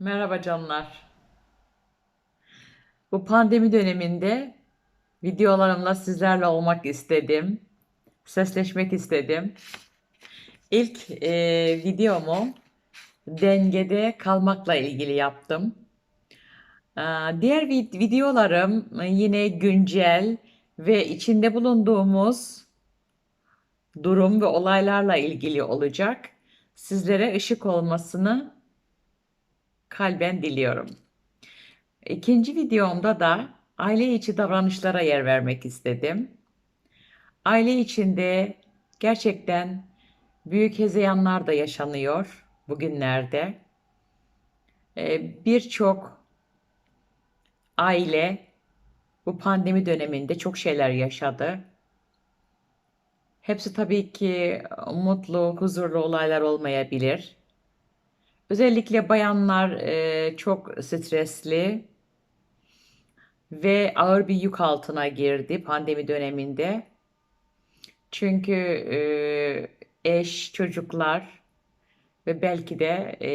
Merhaba canlar. Bu pandemi döneminde videolarımla sizlerle olmak istedim. Sesleşmek istedim. İlk e, videomu dengede kalmakla ilgili yaptım. Aa, Diğer vid- videolarım yine güncel ve içinde bulunduğumuz durum ve olaylarla ilgili olacak. Sizlere ışık olmasını kalben diliyorum. İkinci videomda da aile içi davranışlara yer vermek istedim. Aile içinde gerçekten büyük hezeyanlar da yaşanıyor bugünlerde. Ee, Birçok aile bu pandemi döneminde çok şeyler yaşadı. Hepsi tabii ki mutlu, huzurlu olaylar olmayabilir. Özellikle bayanlar e, çok stresli ve ağır bir yük altına girdi pandemi döneminde. Çünkü e, eş, çocuklar ve belki de e,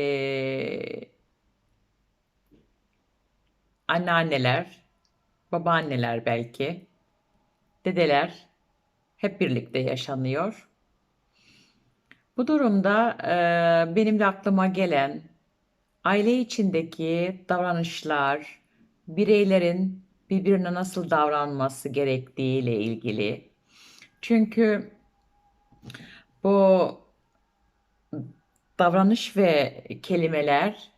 anneanneler, babaanneler belki, dedeler hep birlikte yaşanıyor. Bu durumda e, benim de aklıma gelen aile içindeki davranışlar, bireylerin birbirine nasıl davranması gerektiği ile ilgili. Çünkü bu davranış ve kelimeler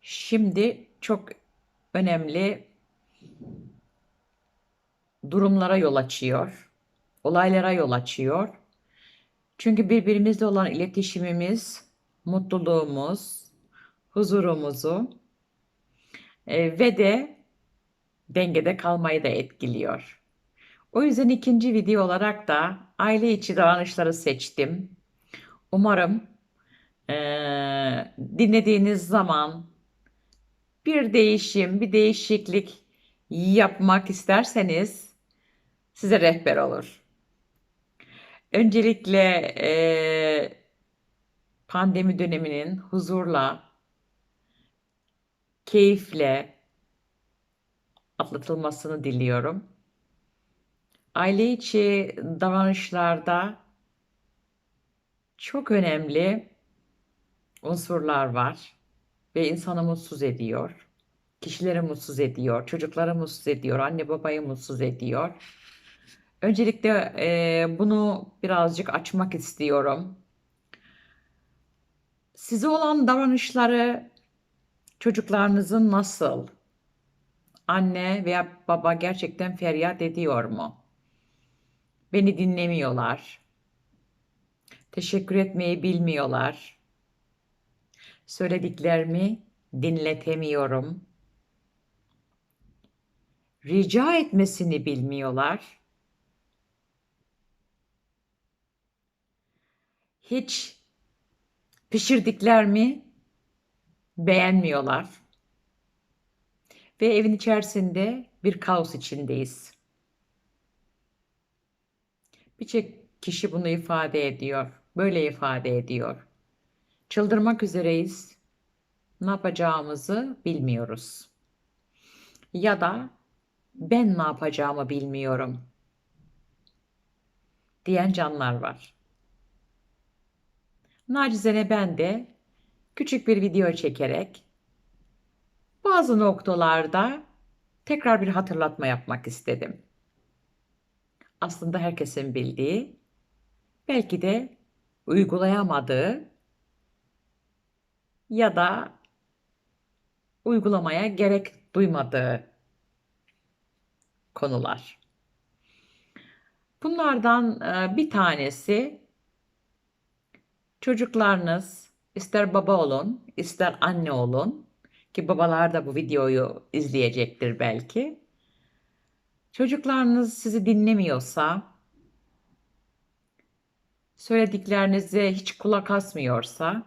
şimdi çok önemli durumlara yol açıyor, olaylara yol açıyor. Çünkü birbirimizle olan iletişimimiz, mutluluğumuz, huzurumuzu e, ve de dengede kalmayı da etkiliyor. O yüzden ikinci video olarak da aile içi davranışları seçtim. Umarım e, dinlediğiniz zaman bir değişim, bir değişiklik yapmak isterseniz size rehber olur. Öncelikle e, pandemi döneminin huzurla, keyifle atlatılmasını diliyorum. Aile içi davranışlarda çok önemli unsurlar var ve insanı mutsuz ediyor. Kişileri mutsuz ediyor, çocukları mutsuz ediyor, anne babayı mutsuz ediyor. Öncelikle e, bunu birazcık açmak istiyorum. Size olan davranışları çocuklarınızın nasıl? Anne veya baba gerçekten feryat ediyor mu? Beni dinlemiyorlar. Teşekkür etmeyi bilmiyorlar. Söylediklerimi dinletemiyorum. Rica etmesini bilmiyorlar. Hiç pişirdiklerimi beğenmiyorlar. Ve evin içerisinde bir kaos içindeyiz. Birçok kişi bunu ifade ediyor. Böyle ifade ediyor. Çıldırmak üzereyiz. Ne yapacağımızı bilmiyoruz. Ya da ben ne yapacağımı bilmiyorum diyen canlar var. Nacizane ben de küçük bir video çekerek bazı noktalarda tekrar bir hatırlatma yapmak istedim. Aslında herkesin bildiği, belki de uygulayamadığı ya da uygulamaya gerek duymadığı konular. Bunlardan e, bir tanesi çocuklarınız ister baba olun, ister anne olun ki babalar da bu videoyu izleyecektir belki. Çocuklarınız sizi dinlemiyorsa, söylediklerinize hiç kulak asmıyorsa,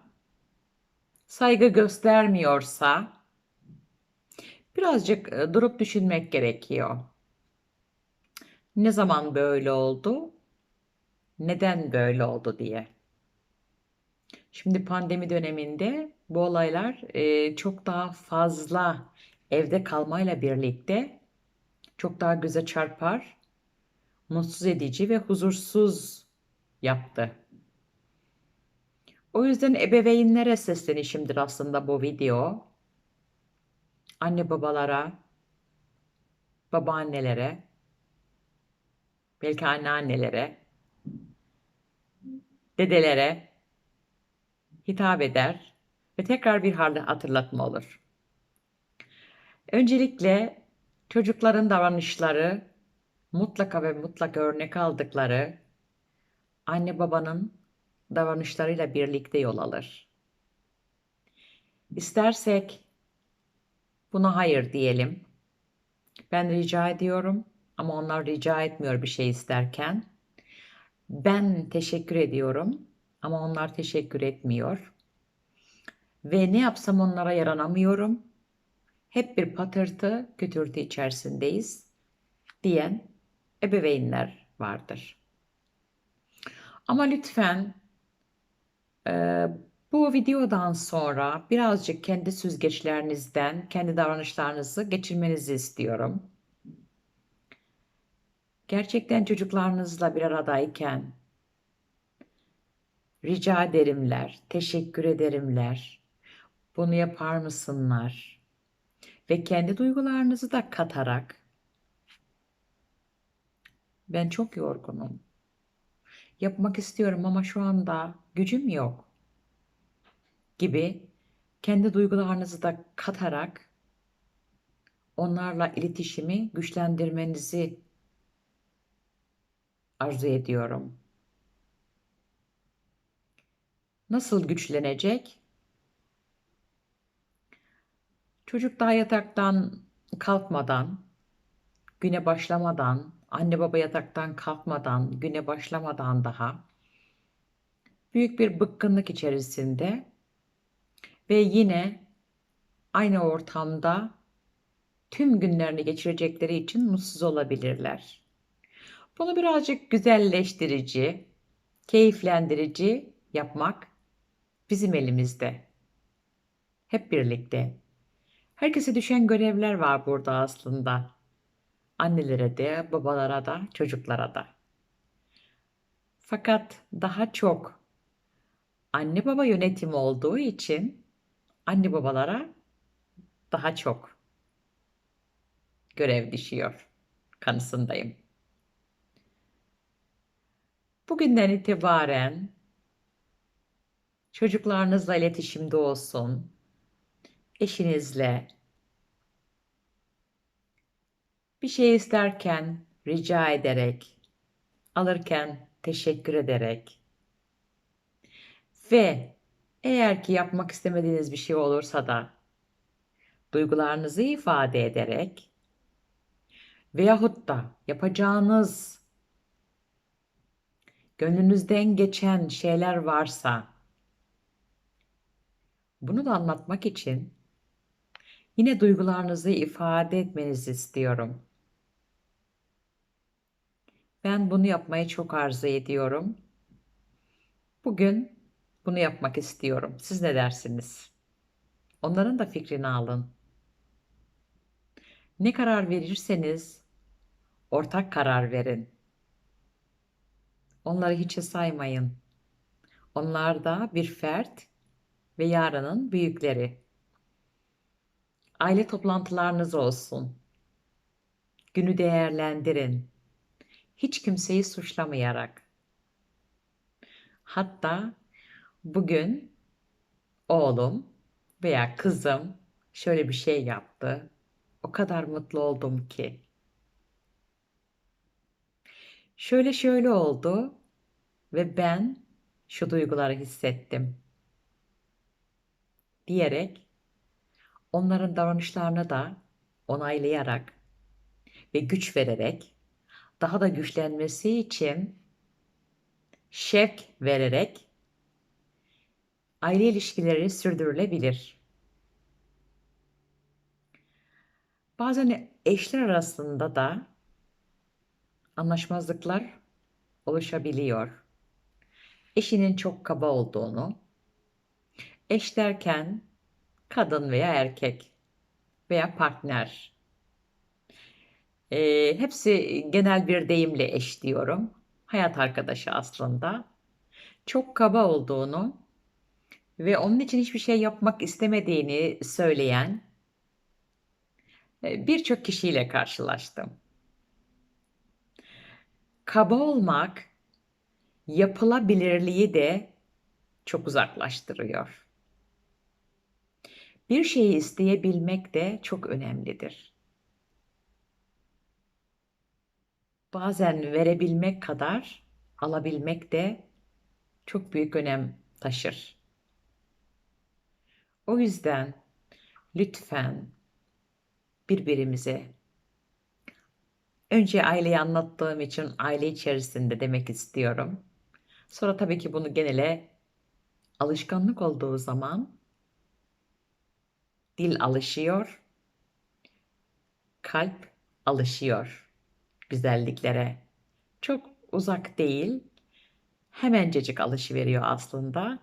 saygı göstermiyorsa birazcık e, durup düşünmek gerekiyor. Ne zaman böyle oldu? Neden böyle oldu diye. Şimdi pandemi döneminde Bu olaylar, eee, çok daha fazla evde kalmayla birlikte çok daha göze çarpar, mutsuz edici ve huzursuz yaptı. O yüzden ebeveynlere seslenişimdir aslında bu video. Anne babalara, babaannelere, belki anneannelere, dedelere hitap eder ve tekrar bir hatırlatma olur. Öncelikle çocukların davranışları mutlaka ve mutlaka örnek aldıkları anne babanın davranışlarıyla birlikte yol alır. İstersek buna hayır diyelim. Ben rica ediyorum ama onlar rica etmiyor bir şey isterken. Ben teşekkür ediyorum ama onlar teşekkür etmiyor. Ve ne yapsam onlara yaranamıyorum. Hep bir patırtı, kütürtü içerisindeyiz diyen ebeveynler vardır. Ama lütfen e, bu videodan sonra birazcık kendi süzgeçlerinizden, kendi davranışlarınızı geçirmenizi istiyorum. Gerçekten çocuklarınızla bir aradayken rica ederimler, teşekkür ederimler, bunu yapar mısınlar? Ve kendi duygularınızı da katarak ben çok yorgunum. Yapmak istiyorum ama şu anda gücüm yok gibi kendi duygularınızı da katarak onlarla iletişimi güçlendirmenizi arzu ediyorum. Nasıl güçlenecek? Çocuk daha yataktan kalkmadan, güne başlamadan, anne baba yataktan kalkmadan, güne başlamadan daha büyük bir bıkkınlık içerisinde ve yine aynı ortamda tüm günlerini geçirecekleri için mutsuz olabilirler. Bunu birazcık güzelleştirici, keyiflendirici yapmak bizim elimizde. Hep birlikte. Herkese düşen görevler var burada aslında. Annelere de, babalara da, çocuklara da. Fakat daha çok anne baba yönetimi olduğu için anne babalara daha çok görev düşüyor kanısındayım. Bugünden itibaren çocuklarınızla iletişimde olsun, eşinizle. Bir şey isterken rica ederek, alırken teşekkür ederek. Ve eğer ki yapmak istemediğiniz bir şey olursa da duygularınızı ifade ederek veyahut da yapacağınız gönlünüzden geçen şeyler varsa bunu da anlatmak için yine duygularınızı ifade etmenizi istiyorum. Ben bunu yapmayı çok arzu ediyorum. Bugün bunu yapmak istiyorum. Siz ne dersiniz? Onların da fikrini alın. Ne karar verirseniz ortak karar verin. Onları hiçe saymayın. Onlar da bir fert ve yarının büyükleri. Aile toplantılarınız olsun. Günü değerlendirin. Hiç kimseyi suçlamayarak. Hatta bugün oğlum veya kızım şöyle bir şey yaptı. O kadar mutlu oldum ki. Şöyle şöyle oldu ve ben şu duyguları hissettim diyerek onların davranışlarını da onaylayarak ve güç vererek daha da güçlenmesi için şevk vererek aile ilişkileri sürdürülebilir. Bazen eşler arasında da anlaşmazlıklar oluşabiliyor. Eşinin çok kaba olduğunu, Eş derken kadın veya erkek veya partner. Eee, hepsi genel bir deyimle eş diyorum. Hayat arkadaşı aslında. Çok kaba olduğunu ve onun için hiçbir şey yapmak istemediğini söyleyen eee, birçok kişiyle karşılaştım. Kaba olmak, yapılabilirliği de çok uzaklaştırıyor. Bir şeyi isteyebilmek de çok önemlidir. Bazen verebilmek kadar alabilmek de çok büyük önem taşır. O yüzden lütfen birbirimize önce aileyi anlattığım için aile içerisinde demek istiyorum. Sonra tabii ki bunu genele alışkanlık olduğu zaman dil alışıyor, kalp alışıyor güzelliklere. Çok uzak değil, hemencecik alışıveriyor aslında.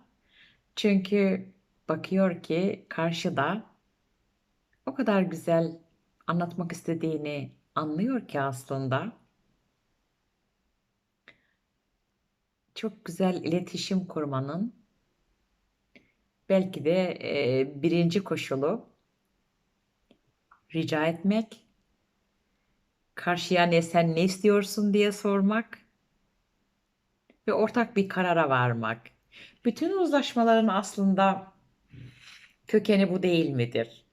Çünkü bakıyor ki karşıda o kadar güzel anlatmak istediğini anlıyor ki aslında. Çok güzel iletişim kurmanın belki de, eee, 1'inci koşulu rica etmek, karşıya ne "Sen ne istiyorsun?" diye sormak ve ortak bir karara varmak. Bütün uzlaşmaların aslında kökeni bu değil midir?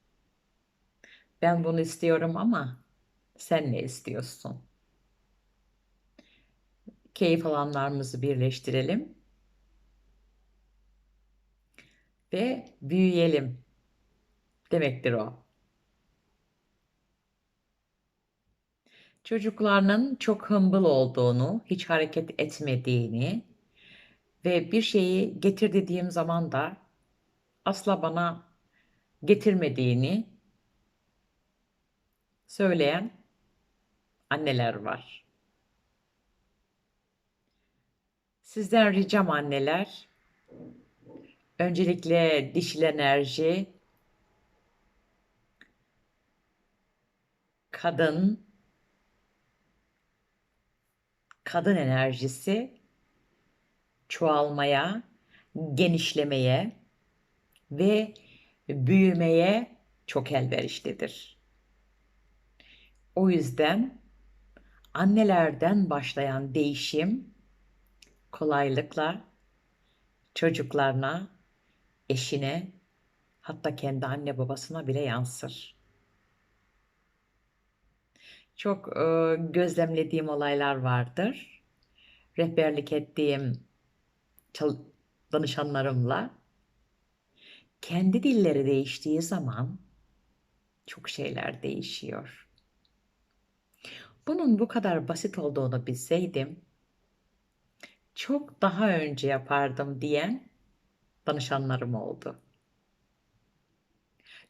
Ben bunu istiyorum ama sen ne istiyorsun? Keyif alanlarımızı birleştirelim. Ve büyüyelim demektir o. Çocuklarının çok hımbıl olduğunu, hiç hareket etmediğini ve bir şeyi getir dediğim zaman da asla bana getirmediğini söyleyen anneler var. Sizden ricam anneler, öncelikle dişil enerji, kadın, kadın enerjisi. Çoğalmaya, genişlemeye ve büyümeye çok elverişlidir. O yüzden annelerden başlayan değişim kolaylıkla çocuklarına, eşine, hatta kendi anne babasına bile yansır. Çok, ııı, gözlemlediğim olaylar vardır. Rehberlik ettiğim danışanlarımla kendi dilleri değiştiği zaman çok şeyler değişiyor. Bunun bu kadar basit olduğunu bilseydim çok daha önce yapardım diyen danışanlarım oldu.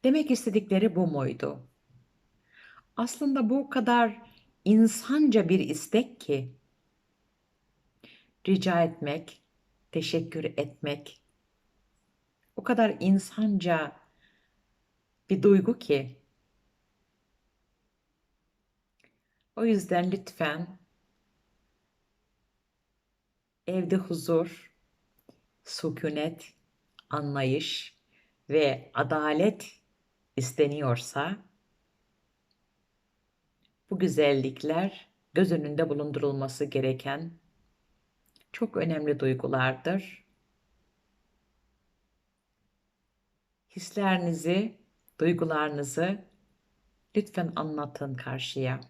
Demek istedikleri bu muydu? Aslında bu kadar insanca bir istek ki rica etmek, teşekkür etmek o kadar insanca bir duygu ki o yüzden lütfen evde huzur, sükûnet, anlayış ve adalet isteniyorsa bu güzellikler göz önünde bulundurulması gereken çok önemli duygulardır. Hislerinizi, duygularınızı lütfen anlatın karşıya.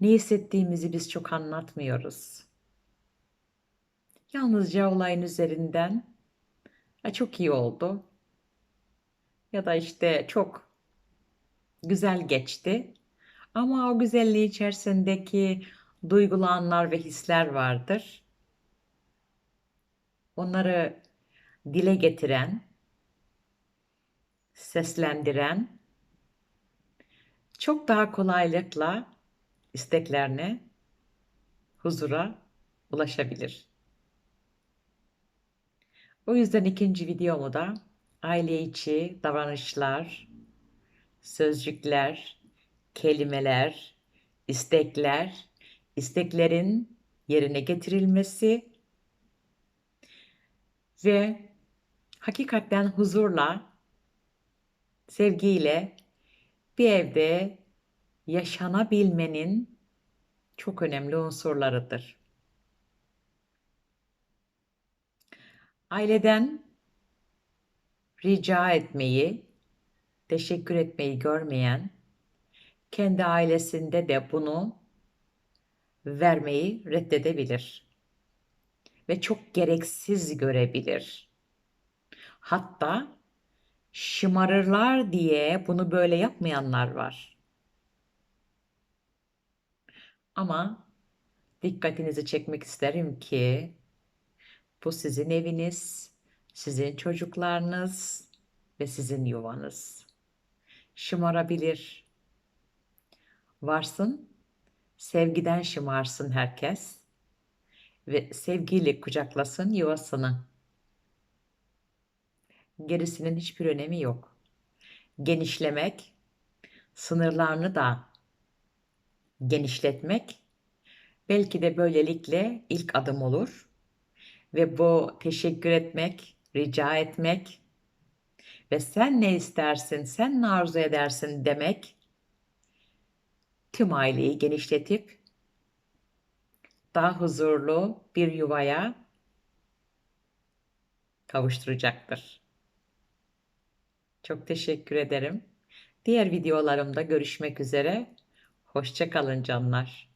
Ne hissettiğimizi biz çok anlatmıyoruz. Yalnızca olayın üzerinden, "A, çok iyi oldu." ya da, işte, "Çok güzel geçti." Ama o güzelliği içerisindeki duygulu anlar ve hisler vardır. Onları dile getiren, seslendiren çok daha kolaylıkla isteklerine, huzura ulaşabilir. O yüzden 2'nci videomu da aile içi davranışlar, sözcükler, kelimeler, istekler, isteklerin yerine getirilmesi ve hakikaten huzurla, sevgiyle bir evde yaşanabilmenin çok önemli unsurlarıdır. Aileden rica etmeyi, teşekkür etmeyi görmeyen, kendi ailesinde de bunu vermeyi reddedebilir ve çok gereksiz görebilir. Hatta şımarırlar diye bunu böyle yapmayanlar var. Ama dikkatinizi çekmek isterim ki bu sizin eviniz, sizin çocuklarınız ve sizin yuvanız. Şımarabilir. Varsın, sevgiden şımarsın herkes ve sevgiyle kucaklasın yuvasını. Gerisinin hiçbir önemi yok. Genişlemek, sınırlarını da genişletmek belki de böylelikle ilk adım olur. Ve bu teşekkür etmek, rica etmek ve sen ne istersin, sen ne arzu edersin demek tüm aileyi genişletip daha huzurlu bir yuvaya kavuşturacaktır. Çok teşekkür ederim. Diğer videolarımda görüşmek üzere. Hoşça kalın canlar.